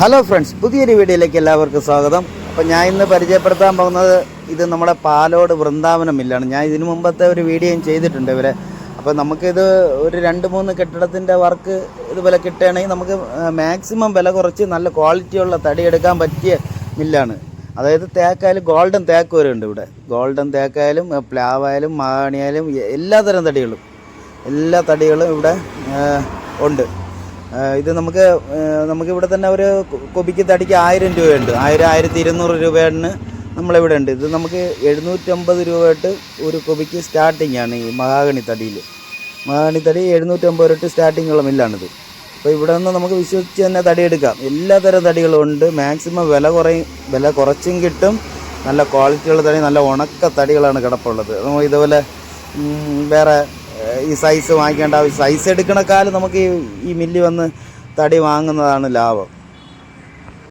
Hello friends പുതിയൊരു വീഡിയോയിലേക്ക് എല്ലാവർക്കും സ്വാഗതം. അപ്പോൾ ഞാൻ ഇന്ന് പരിചയപ്പെടുത്താൻ പോകുന്നത് ഇത് നമ്മുടെ പാലോട് വൃന്ദാവനം മില്ലാണ് ഞാൻ ഇതിനു മുമ്പത്തെ ഒരു വീഡിയോയും ചെയ്തിട്ടുണ്ട് ഇവരെ. അപ്പോൾ നമുക്കിത് ഒരു രണ്ട് മൂന്ന് കെട്ടിടത്തിന്റെ വർക്ക് ഇതുപോലെ കിട്ടുകയാണെങ്കിൽ നമുക്ക് മാക്സിമം വില കുറച്ച് നല്ല ക്വാളിറ്റിയുള്ള തടി എടുക്കാൻ പറ്റിയ മില്ലാണ്. അതായത് തേക്കായാലും ഗോൾഡൻ തേക്ക് വരെ ഉണ്ട് ഇവിടെ. ഗോൾഡൻ തേക്കായാലും പ്ലാവായാലും മാണിയായാലും എല്ലാതരം തടികളും എല്ലാ തടികളും ഇവിടെ ഉണ്ട്. ഇത് നമുക്ക് നമുക്ക് ഇവിടെ തന്നെ ഒരു കൊബിക്ക് തടിക്ക് ആയിരം രൂപയുണ്ട്. ആയിരം ആയിരത്തി ഇരുന്നൂറ് രൂപയാണ് നമ്മളിവിടെ ഉണ്ട്. ഇത് നമുക്ക് എഴുന്നൂറ്റമ്പത് രൂപ തൊട്ട് ഒരു കൊബിക്ക് സ്റ്റാർട്ടിംഗ് ആണ് ഈ മഹാഗണി തടിയിൽ. മഹാഗണി തടി എഴുന്നൂറ്റമ്പത് രൂപ സ്റ്റാർട്ടിംഗ് ഉള്ള മില്ലാണിത്. അപ്പോൾ ഇവിടെ നിന്ന് നമുക്ക് വിശ്വസിച്ച് തന്നെ തടി എടുക്കാം. എല്ലാ തരം തടികളും ഉണ്ട്. മാക്സിമം വില കുറയും വില കുറച്ചും കിട്ടും. നല്ല ക്വാളിറ്റിയുള്ള തടി നല്ല ഉണക്ക തടികളാണ് കിടപ്പുള്ളത്. നമുക്ക് ഇതുപോലെ വേറെ ഈ സൈസ് വാങ്ങിക്കേണ്ട സൈസ് എടുക്കണക്കാലം നമുക്ക് ഈ മില്ല് വന്ന് തടി വാങ്ങുന്നതാണ് ലാഭം.